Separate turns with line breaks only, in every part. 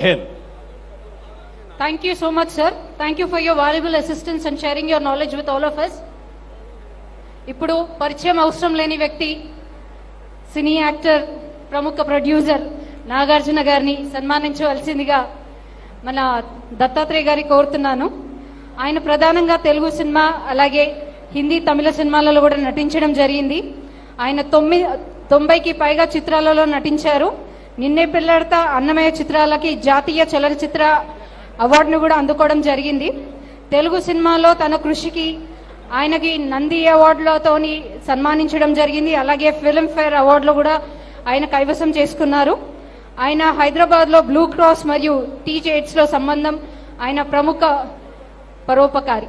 10.
Thank you so much, sir. Thank you for your valuable assistance and sharing your knowledge with all of us. ఇప్పుడు పరిచయం అవసరం లేని వ్యక్తి cine actor ప్రముఖ producer Nagarjuna గారిని సన్మానించవలసిందిగా మన దత్తాత్రేయ గారి కోరుతున్నాను ఆయన ప్రధానంగా తెలుగు సినిమా అలాగే హిందీ తమిళ సినిమాలలో కూడా నటించడం జరిగింది ఆయన తొమ్మిది తొంభైకి పైగా చిత్రాలలో నటించారు నిన్నే పిల్లడత అన్నమయ్య చిత్రాలకి జాతీయ చలనచిత్ర అవార్డును కూడా అందుకోవడం జరిగింది. తెలుగు సినిమాలో తన కృషికి ఆయనకి నంది అవార్డులతోని సన్మానించడం జరిగింది. అలాగే ఫిల్మ్ఫేర్ అవార్డులు కూడా ఆయన కైవసం చేసుకున్నారు. ఆయన హైదరాబాద్లో బ్లూ క్రాస్ మరియు టీ లో సంబంధం ఆయన ప్రముఖ పరోపకారి.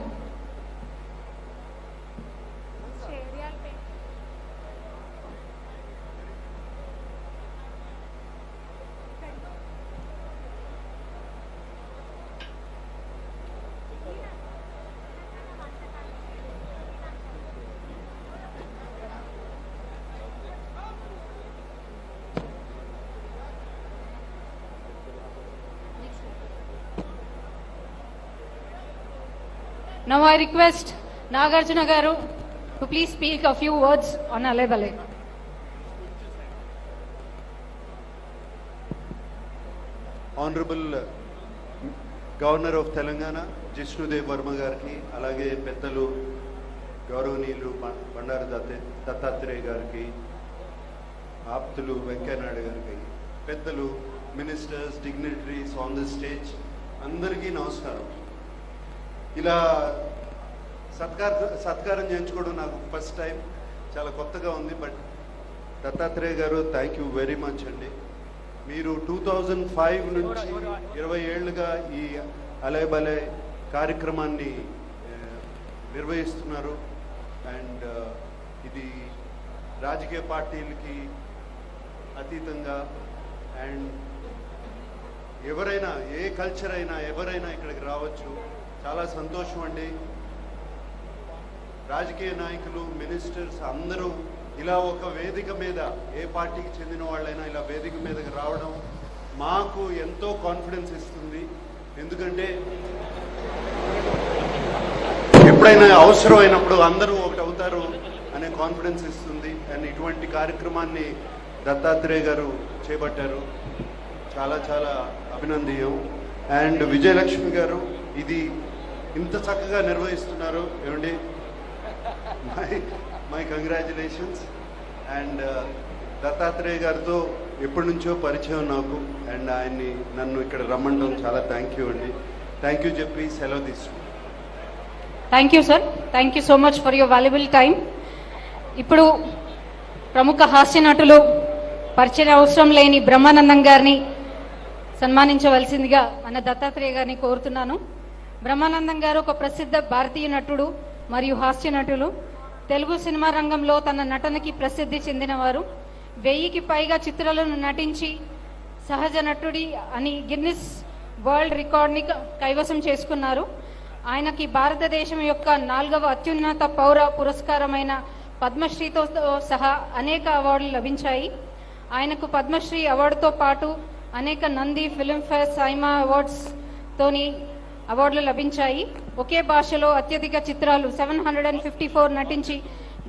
Now I request Nagarjuna Garu to please speak a few words on Alebale.
Honourable governor of Telangana Jishnu Dev Varma గారికి అలాగే పెద్దలు గౌరవనీయులు బండారు దత్తే దత్తాత్రేయ గారికి ఆప్తులు వెంకయ్యనాయుడు గారికి పెద్దలు ministers dignitaries on the stage అందరికీ నమస్కారం ఇలా సత్కార సత్కారం చేయించుకోవడం నాకు ఫస్ట్ టైం. చాలా కొత్తగా ఉంది బట్ దత్తాత్రేయ గారు థ్యాంక్ యూ వెరీ మచ్ అండి. మీరు టూ థౌజండ్ ఫైవ్ నుంచి ఇరవై ఏళ్ళుగా ఈ అలే బలే కార్యక్రమాన్ని నిర్వహిస్తున్నారు. అండ్ ఇది రాజకీయ పార్టీలకి అతీతంగా. అండ్ ఎవరైనా ఏ కల్చర్ అయినా ఎవరైనా ఇక్కడికి రావచ్చు. చాలా సంతోషం అండి. రాజకీయ నాయకులు మినిస్టర్స్ అందరూ ఇలా ఒక వేదిక మీద ఏ పార్టీకి చెందిన వాళ్ళైనా ఇలా వేదిక మీదకి రావడం మాకు ఎంతో కాన్ఫిడెన్స్ ఇస్తుంది. ఎందుకంటే ఎప్పుడైనా అవసరం అయినప్పుడు అందరూ ఒకటి అవుతారు అనే కాన్ఫిడెన్స్ ఇస్తుంది. అండ్ ఇటువంటి కార్యక్రమాన్ని దత్తాత్రేయ గారు చేపట్టారు. చాలా చాలా అభినందీయం అండ్ విజయలక్ష్మి గారు ఇది ఇంత చక్కగా నిర్వహిస్తున్నారు. ఏమండి? My my congratulations. And uh, Dattatreya గారితో ఎప్పటి నుంచో పరిచయం నాకు. అండ్ ఆయన్ని నన్ను ఇక్కడ రమ్మంటాం చాలా థ్యాంక్ యూ అండి. థ్యాంక్ యూ చెప్పి సెలవు తీసుకుంటాను
thank you sir thank you so much for your valuable time ఇప్పుడు ప్రముఖ హాస్య నటులు పరిచయం అవసరం లేని బ్రహ్మానందం గారిని సన్మానించవలసిందిగా మన దత్తాత్రేయ గారిని కోరుతున్నాను. బ్రహ్మానందం గారు ఒక ప్రసిద్ధ భారతీయ నటుడు మరియు హాస్య నటులు. తెలుగు సినిమా రంగంలో తన నటనకి ప్రసిద్ధి చెందినవారు. వెయ్యికి పైగా చిత్రాలను నటించి సహజ నటుడి అని గిన్నిస్ వరల్డ్ రికార్డ్ని క- కైవసం చేసుకున్నారు. ఆయనకి భారతదేశం యొక్క నాలుగవ అత్యున్నత పౌర పురస్కారమైన పద్మశ్రీతో సహా అనేక అవార్డులు లభించాయి. ఆయనకు పద్మశ్రీ అవార్డుతో పాటు అనేక నంది ఫిల్మ్ఫేర్ సైమా అవార్డ్స్ తోని అవార్డులు లభించాయి. ఒకే భాషలో అత్యధిక చిత్రాలు seven hundred and fifty four నటించి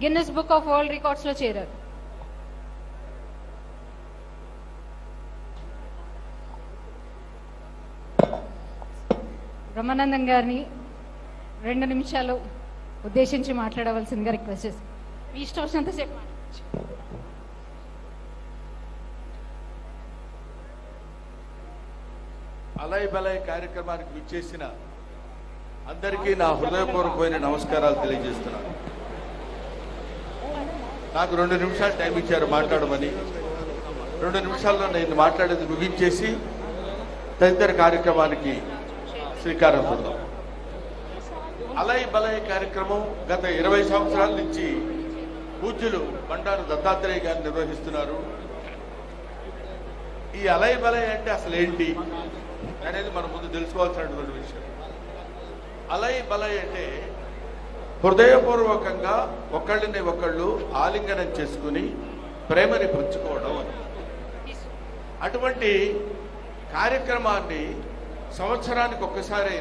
గిన్నెస్ బుక్ ఆఫ్ వరల్డ్ రికార్డ్స్లో చేరారు. బ్రహ్మానందం గారిని రెండు నిమిషాలు ఉద్దేశించి మాట్లాడవలసిందిగా రిక్వెస్ట్ చేసి మీ ఇష్టం వచ్చినంతసేపు మాట్లాడచ్చు.
అలయ్ బలయ్ కార్యక్రమానికి విచ్చేసిన అందరికీ నా హృదయపూర్వకమైన నమస్కారాలు తెలియజేస్తున్నాను నాకు రెండు నిమిషాలు టైం ఇచ్చారు మాట్లాడమని. రెండు నిమిషాల్లో నేను మాట్లాడేది ముగించేసి తదితర కార్యక్రమానికి శ్రీకారం చుడదాం అలయ్ బలయ్ కార్యక్రమం గత ఇరవై సంవత్సరాల నుంచి పూజ్యులు బండారు దత్తాత్రేయ గారు నిర్వహిస్తున్నారు. ఈ అలయ బలయ అంటే అసలు ఏంటి అనేది మనం ముందు తెలుసుకోవాల్సినటువంటి విషయం. అలయ బలయ అంటే హృదయపూర్వకంగా ఒకళ్ళని ఒకళ్ళు ఆలింగనం చేసుకుని ప్రేమని పంచుకోవడం అని. అటువంటి కార్యక్రమాన్ని సంవత్సరానికి ఒక్కసారి